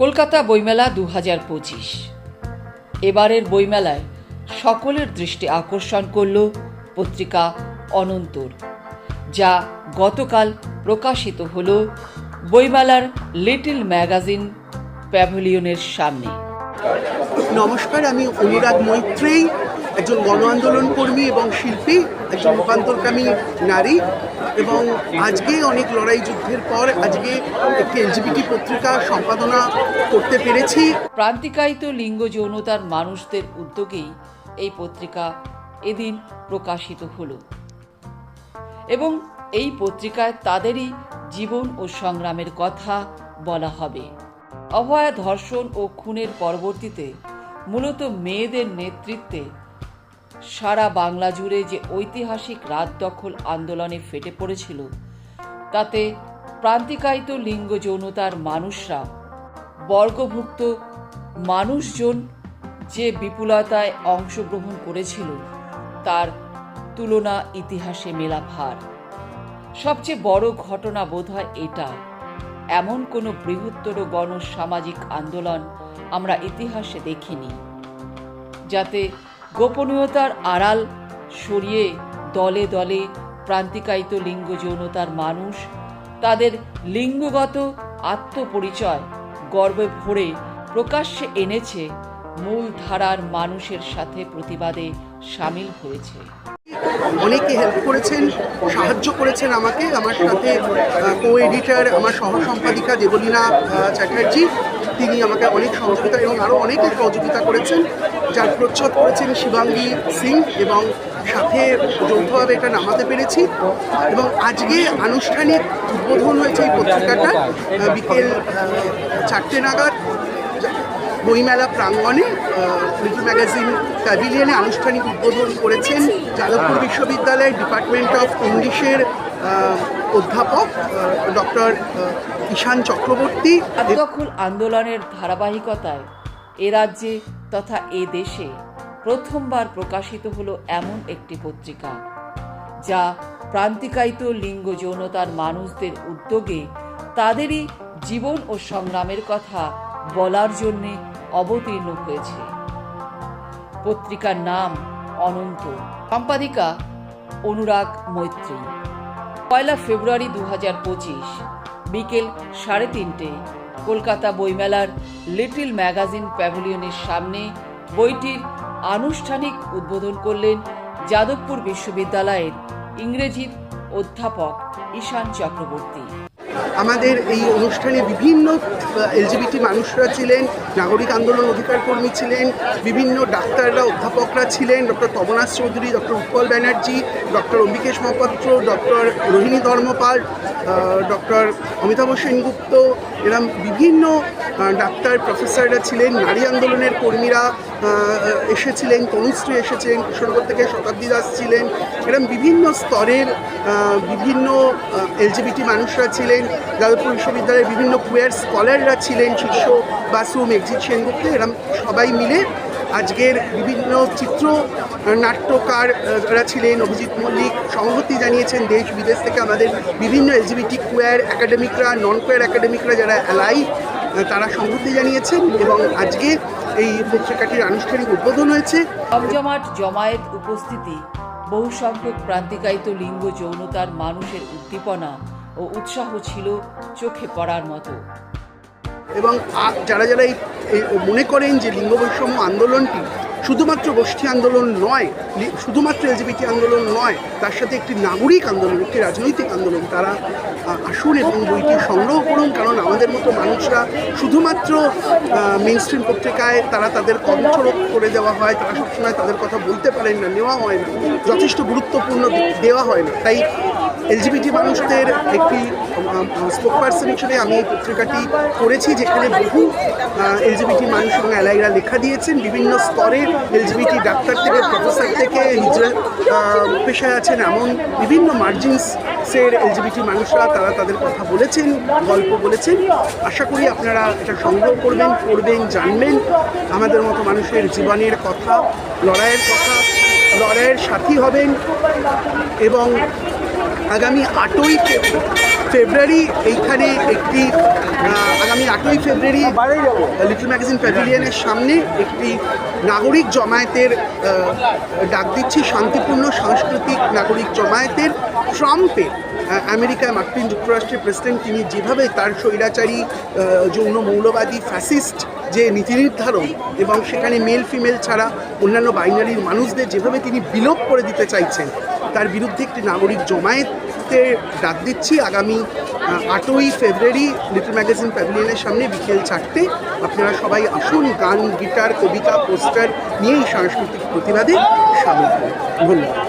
কলকাতা বইমেলা দু হাজার পঁচিশ। এবারের বইমেলায় সকলের দৃষ্টি আকর্ষণ করল পত্রিকা অনন্তর, যা গতকাল প্রকাশিত হল বইমেলার লিটল ম্যাগাজিন প্যাভিলিয়নের সামনে। নমস্কার, আমি অনুরাগ মৈত্রেয়ী। একজন গণ আন্দোলন কর্মী এবং শিল্পী, একজন রূপান্তরকামী নারী এবং আজকে অনেক লড়াই যুদ্ধের পর আজকে একটি এলজিবিটি পত্রিকা সম্পাদনা করতে পেরেছি। প্রান্তিকায়িত লিঙ্গ যৌনতার মানুষদের উদ্যোগেই এই পত্রিকা এদিন প্রকাশিত হলো। এবং এই পত্রিকায় তাদেরই জীবন ও সংগ্রামের কথা বলা হবে। অভয়া ধর্ষণ ও খুনের পরবর্তীতে মূলত মেয়েদের নেতৃত্বে সারা বাংলা জুড়ে যে ঐতিহাসিক রাত দখল আন্দোলনে ফেটে পড়েছিল, তাতে প্রান্তিকায়িত লিঙ্গ যৌনতার মানুষরা, বর্গভুক্ত মানুষজন যে বিপুলতায় অংশগ্রহণ করেছিল, তার তুলনা ইতিহাসে মেলা ভার। সবচেয়ে বড় ঘটনা বোধহয় এটা, এমন কোনো বৃহত্তর গণ সামাজিক আন্দোলন আমরা ইতিহাসে দেখিনি, যাতে গোপনীয়তার আড়াল সরিয়ে দলে দলে প্রান্তিকায়িত লিঙ্গ যৌনতার মানুষ, তাদের লিঙ্গগত আত্মপরিচয় গর্বে ভরে প্রকাশ্যে এনেছে মূল ধারার মানুষের সাথে প্রতিবাদে সামিল হয়েছে। অনেকে হেল্প করেছেন, সাহায্য করেছেন আমাকে। আমার সাথে কো এডিটর আমার সহ সম্পাদিকা দেবলীনা চ্যাটার্জি তিনি আমাকে অনেক সহযোগিতা এবং আরও অনেকে সহযোগিতা করেছেন, যার প্রচ্ছদ করেছেন শিবাঙ্গী সিং এবং সাথে যৌথভাবে এটা নামাতে পেরেছি। এবং আজকে আনুষ্ঠানিক উদ্বোধন হয়েছে এই পত্রিকাটা বিকেল চারটে নাগাদ। বইমেলা প্রাঙ্গণে লিটল ম্যাগাজিন প্যাভিলিয়নে আনুষ্ঠানিক উদ্বোধন করেছেন যাদবপুর বিশ্ববিদ্যালয়ের ডিপার্টমেন্ট অফ ইংলিশের অধ্যাপক ডক্টর ঈশান চক্রবর্তী। দখল আন্দোলনের ধারাবাহিকতায় এ রাজ্যে তথা এ দেশে প্রথমবার প্রকাশিত হলো এমন একটি পত্রিকা, যা প্রান্তিকায়িত লিঙ্গ যৌনতার মানুষদের উদ্যোগে তাদেরই জীবন ও সংগ্রামের কথা বলার জন্যে অবতীর্ণ হয়েছে। পত্রিকার নাম অনন্ত। সম্পাদিকা অনুরাগ মৈত্রী। পয়লা ফেব্রুয়ারি দু হাজার পঁচিশ, বিকেল সাড়ে তিনটে, কলকাতা বইমেলার লিটিল ম্যাগাজিন প্যাভিলিয়নের সামনে বইটির আনুষ্ঠানিক উদ্বোধন করলেন যাদবপুর বিশ্ববিদ্যালয়ের ইংরেজির অধ্যাপক ঈশান চক্রবর্তী। আমাদের এই অনুষ্ঠানে বিভিন্ন এলজিবিটি মানুষরা ছিলেন, নাগরিক আন্দোলন অধিকার কর্মী ছিলেন, বিভিন্ন ডাক্তাররা, অধ্যাপকরা ছিলেন, doctor Tabanash Chowdhury, doctor Utpal Banerjee, doctor Ambikesh Mahapatra, doctor Rohini Dharmapal doctor Amitabha Sengupta, এরম বিভিন্ন ডাক্তার, প্রফেসররা ছিলেন, নারী আন্দোলনের কর্মীরা এসেছিলেন, তনুশ্রী এসেছেন, কিশোরগড় থেকে শতাব্দী দাস ছিলেন, এরম বিভিন্ন স্তরের বিভিন্ন এলজিবিটি মানুষরা ছিলেন যাদবপুর বিশ্ববিদ্যালয়ের বিভিন্ন কুয়ার স্কলাররা ছিলেন শীর্ষ বাসু মেঘজিৎ সেনগুপ্ত, এরম সবাই মিলে আজকের বিভিন্ন চিত্র, নাট্যকাররা ছিলেন অভিজিৎ মল্লিক, সংহতি জানিয়েছেন দেশ বিদেশ থেকে আমাদের বিভিন্ন এলজিবিটি কুয়ার একাডেমিকরা নন কুয়ার একাডেমিকরা যারা অ্যালাই তারা সংহতি জানিয়েছেন এবং আজকে এই পত্রিকাটির আনুষ্ঠানিক উদ্বোধন হয়েছে। জমজমাট জমায়েত উপস্থিতি বহু সংখ্যক প্রান্তিকায়িত লিঙ্গ যৌনতার মানুষের উদ্দীপনা ও উৎসাহ ছিল চোখে পড়ার মতো। এবং যারা যারা এই মনে করেন যে লিঙ্গ বৈষম্য আন্দোলনটি শুধুমাত্র গোষ্ঠী আন্দোলন নয় শুধুমাত্র এলজিবিটি আন্দোলন নয়, তার সাথে একটি নাগরিক আন্দোলন, একটি রাজনৈতিক আন্দোলন তারা আসুন এবং বইটি সংগ্রহ করুন, কারণ আমাদের মতো মানুষরা শুধুমাত্র মেন স্ট্রিম পত্রিকায় তারা তাদের কণ্ঠরোধ করে দেওয়া হয়, তারা সবসময় তাদের কথা বলতে পারেন না, নেওয়া হয় না, যথেষ্ট গুরুত্বপূর্ণ দেওয়া হয় না। তাই এলজিবিটি মানুষদের একটি স্পোক পার্সন হিসেবে আমি এই পত্রিকাটি করেছি যেখানে বহু এলজিবিটি মানুষ এবং অ্যালাইরা লেখা দিয়েছেন। বিভিন্ন স্তরে এলজিবিটি ডাক্তার থেকে প্রফেসর থেকে হিজরা পেশায় আছেন এমন বিভিন্ন মার্জিনসের এলজিবিটি মানুষরা, তারা তাদের কথা বলেছেন, গল্প বলেছেন। আশা করি আপনারা এটা সংগ্রহ করবেন, পড়বেন, জানবেন। আমাদের মতো মানুষের জীবনের কথা, লড়াইয়ের কথা, লড়াইয়ের সাথী হবেন এবং আগামী আটই ফেব্রুয়ারি এইখানে একটি আগামী আটই ফেব্রুয়ারি লিটল ম্যাগাজিন প্যাভিলিয়নের সামনে একটি নাগরিক জমায়েতের ডাক দিচ্ছি শান্তিপূর্ণ সাংস্কৃতিক নাগরিক জমায়েতের ট্রাম্পের আহ, আমেরিকায় মার্কিন যুক্তরাষ্ট্রের প্রেসিডেন্ট তিনি যেভাবে তার স্বৈরাচারী যৌন মৌলবাদী ফ্যাসিস্ট যে নীতি নির্ধারণ এবং সেখানে মেল ফিমেল ছাড়া অন্যান্য বাইনারির মানুষদের যেভাবে তিনি বিলোপ করে দিতে চাইছেন তার বিরুদ্ধে একটি নাগরিক জমায়েতে ডাক দিচ্ছি। আগামী আটই ফেব্রুয়ারি লিটল ম্যাগাজিন প্যাভিলিয়নের সামনে বিকেল চারটে আপনারা সবাই আসুন, গান, গিটার, কবিতা, পোস্টার নিয়ে এই সাংস্কৃতিক প্রতিবাদে সামিল হন। ধন্যবাদ।